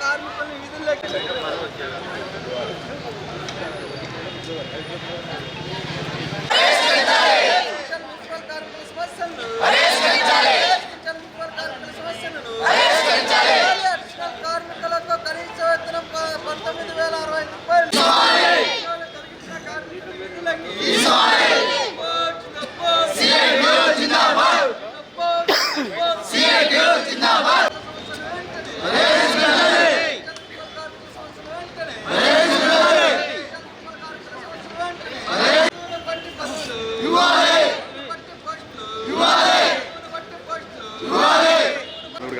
కార్మికుల్ని విధుల్లోకి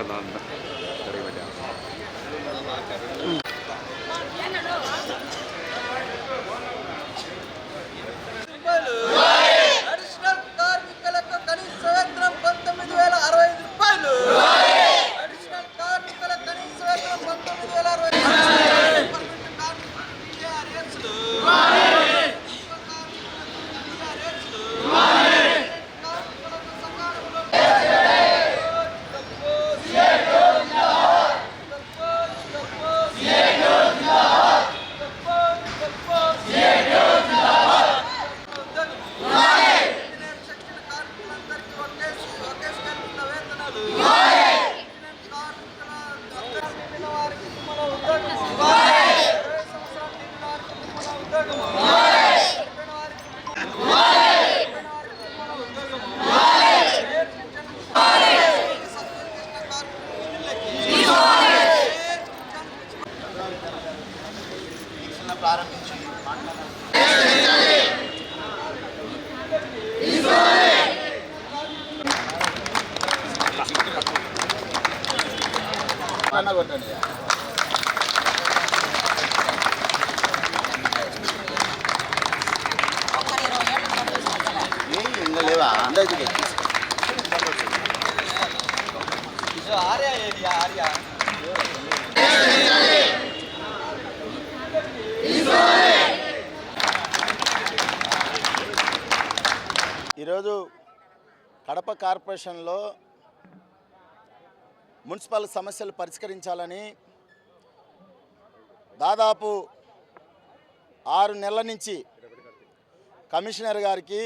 ಆಗಲ್ಲ ಅಂತ. ಸರಿ ఆర్యా ఏరియా ఆర్యా ఈరోజు కడప కార్పొరేషన్లో మున్సిపల్ సమస్యలు పరిష్కరించాలని దాదాపు ఆరు నెలల నుంచి కమిషనర్ గారికి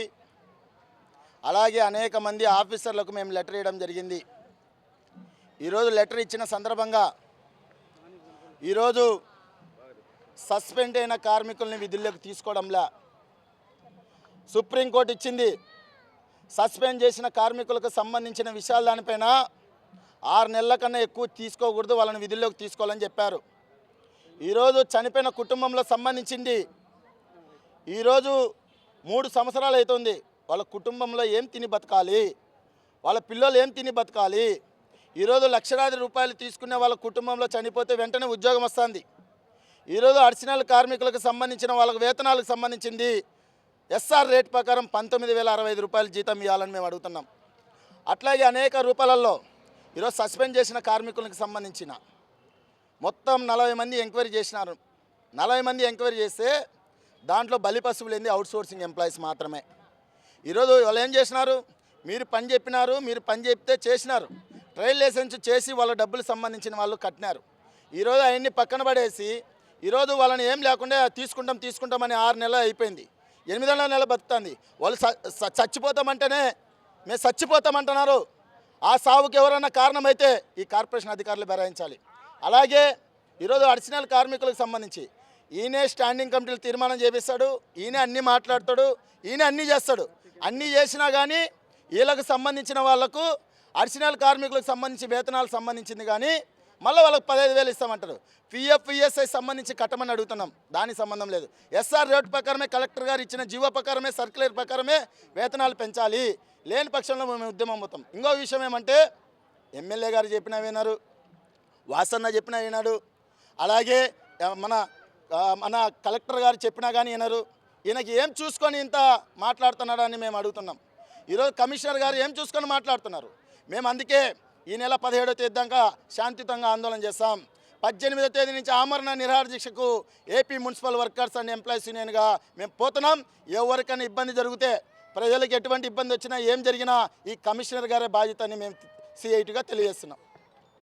అలాగే అనేక మంది ఆఫీసర్లకు మేము లెటర్ ఇవ్వడం జరిగింది. ఈరోజు లెటర్ ఇచ్చిన సందర్భంగా ఈరోజు సస్పెండ్ అయిన కార్మికుల్ని విధుల్లోకి తీసుకోవడంలా సుప్రీంకోర్టు ఇచ్చింది. సస్పెండ్ చేసిన కార్మికులకు సంబంధించిన విషయాల దానిపైన ఆరు నెలల కన్నా ఎక్కువ తీసుకోకూడదు వాళ్ళని విధుల్లోకి తీసుకోవాలని చెప్పారు. ఈరోజు చనిపోయిన కుటుంబంలో సంబంధించింది. ఈరోజు మూడు సంవత్సరాలు అవుతుంది. వాళ్ళ కుటుంబంలో ఏం తిని బతకాలి? వాళ్ళ పిల్లలు ఏం తిని బతకాలి? ఈరోజు లక్షలాది రూపాయలు తీసుకునే వాళ్ళ కుటుంబంలో చనిపోతే వెంటనే ఉద్యోగం వస్తుంది. ఈరోజు అడిషనల్ కార్మికులకు సంబంధించిన వాళ్ళ వేతనాలకు సంబంధించింది ఎస్ఆర్ రేట్ ప్రకారం పంతొమ్మిది వేల అరవై ఐదు రూపాయలు జీతం ఇవ్వాలని మేము అడుగుతున్నాం. అట్లాగే అనేక రూపాలలో ఈరోజు సస్పెండ్ చేసిన కార్మికులకు సంబంధించిన మొత్తం నలభై మంది ఎంక్వైరీ చేసినారు. నలభై మంది ఎంక్వైరీ చేస్తే దాంట్లో బలి పశువులు ఏంది అవుట్ సోర్సింగ్ ఎంప్లాయీస్ మాత్రమే. ఈరోజు వాళ్ళు ఏం చేసినారు? మీరు పని చెప్పినారు మీరు పని చెప్తే చేసినారు. ట్రయల్ లైసెన్స్ చేసి వాళ్ళ డబ్బులు సంబంధించిన వాళ్ళు కట్టినారు. ఈరోజు అవన్నీ పక్కన పడేసి ఈరోజు వాళ్ళని ఏం లేకుండా తీసుకుంటాం తీసుకుంటామని ఆరు నెలలు అయిపోయింది. ఎనిమిదో నెల బతుకుతుంది. వాళ్ళు స- చచ్చిపోతామంటేనే మేము చచ్చిపోతామంటున్నారు. ఆ సావుకి ఎవరన్నా కారణమైతే ఈ కార్పొరేషన్ అధికారులు బెరాయించాలి. అలాగే ఈరోజు అడిషనల్ కార్మికులకు సంబంధించి ఈయనే స్టాండింగ్ కమిటీలు తీర్మానం చేపిస్తాడు ఈయన అన్నీ మాట్లాడతాడు ఈయన అన్నీ చేస్తాడు. అన్నీ చేసినా కానీ వీళ్ళకు సంబంధించిన వాళ్ళకు అడిషనల్ కార్మికులకు సంబంధించి వేతనాలకు సంబంధించింది కానీ మళ్ళీ వాళ్ళకి పదహైదు వేలు ఇస్తామంటారు. పిఎఫ్ పిఎస్ఐ సంబంధించి కట్టమని అడుగుతున్నాం. దానికి సంబంధం లేదు. ఎస్ఆర్ రేట్ ప్రకారమే కలెక్టర్ గారు ఇచ్చిన జీవో ప్రకారమే సర్క్యులర్ ప్రకారమే వేతనాలు పెంచాలి. లేని పక్షంలో మేము ఉద్యమం పోతాం ఇంకో విషయం ఏమంటే ఎమ్మెల్యే గారు చెప్పినా విన్నారు వాసన్న చెప్పినా విన్నాడు అలాగే మన మన కలెక్టర్ గారు చెప్పినా కానీ వినరు. ఈయనకి ఏం చూసుకొని ఇంత మాట్లాడుతున్నాడని మేము అడుగుతున్నాం. ఈరోజు కమిషనర్ గారు ఏం చూసుకొని మాట్లాడుతున్నారు? మేము అందుకే ఈ నెల పదిహేడో తేదీ దాకా శాంతియుతంగా ఆందోళన చేస్తాం. పద్దెనిమిదో తేదీ నుంచి ఆమరణ నిరహార దీక్షకు AP municipal workers and employees యూనియన్గా మేము పోతున్నాం. ఎవరికైనా ఇబ్బంది జరిగితే ప్రజలకు ఎటువంటి ఇబ్బంది వచ్చినా ఏం జరిగినా ఈ కమిషనర్ గారే బాధ్యత అని మేము సిఐటిగా తెలియజేస్తున్నాం.